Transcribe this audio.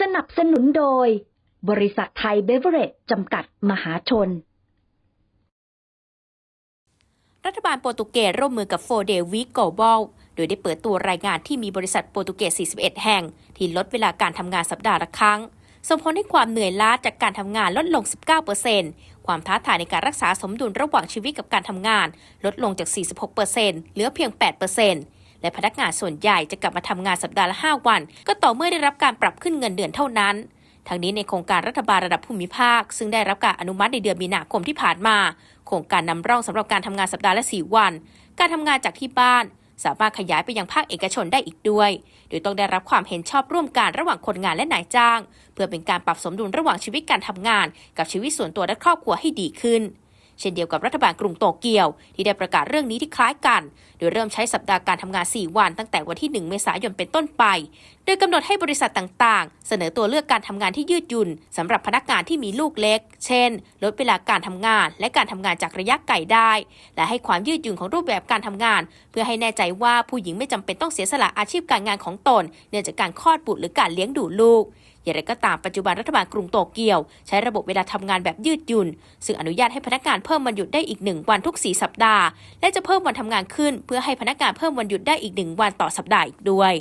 สนับสนุนโดย บริษัทไทยเบเวอเรจจำกัดมหาชน รัฐบาลโปรตุเกสร่วมมือกับโฟเดวิโกบอลโดยได้เปิดตัวรายงานที่มีบริษัทโปรตุเกส 41 แห่ง ที่ลดเวลาการทำงานสัปดาห์ละครั้งส่งผลให้ความเหนื่อยล้าจากการทำงานลดลง 19%ความท้าทายในการรักษาสมดุลระหว่างชีวิตกับการทำงาน ลดลงจาก 46%เหลือเพียง 8% และพนักงานส่วนใหญ่จะกลับมาทำงานสัปดาห์ละ 5 วัน ก็ต่อเมื่อได้รับการปรับขึ้นเงินเดือนเท่านั้นทั้งนี้ในโครงการรัฐบาลระดับภูมิภาค ซึ่งได้รับการอนุมัติในเดือนมีนาคมที่ผ่านมา โครงการนำร่องสำหรับการทำงานสัปดาห์ละ 4 วัน การทำงานจากที่บ้าน สามารถขยายไปยังภาคเอกชนได้อีกด้วย โดยต้องได้รับความเห็นชอบร่วมกันระหว่างคนงานและนายจ้าง เพื่อเป็นการปรับสมดุลระหว่างชีวิตการทำงาน กับชีวิตส่วนตัวและครอบครัวให้ดีขึ้น เช่นเดียวกับรัฐบาลกรุงโตเกียว ที่ได้ประกาศเรื่องนี้ที่คล้ายกัน โดยเริ่มใช้สัปดาห์การทำงาน 4 วันตั้งแต่วันที่ 1 เมษายนเป็นต้นไป โดยกำหนดให้บริษัทต่างๆ เสนอตัวเลือกการทำงานที่ยืดหยุ่นสำหรับพนักงานที่มีลูกเล็ก เช่น ลดเวลาการทำงาน และการทำงานจากระยะไกลได้ และให้ความยืดหยุ่นของรูปแบบการทำงาน เพื่อให้แน่ใจว่าผู้หญิงไม่จำเป็นต้องเสียสละอาชีพการงานของตน เนื่องจากการคลอดบุตรหรือการเลี้ยงดูลูกอย่างไรก็ตามปัจจุบันรัฐบาลกรุงโตเกียว ใช้ระบบเวลาทำงานแบบยืดหยุ่น ซึ่งอนุญาตให้พนักงานเพิ่มวันหยุดได้อีกหนึ่งวันทุก 4 สัปดาห์ และจะเพิ่มวันทำงานขึ้น เพื่อให้พนักงานเพิ่มวันหยุดได้อีกหนึ่งวันต่อสัปดาห์อีกด้วย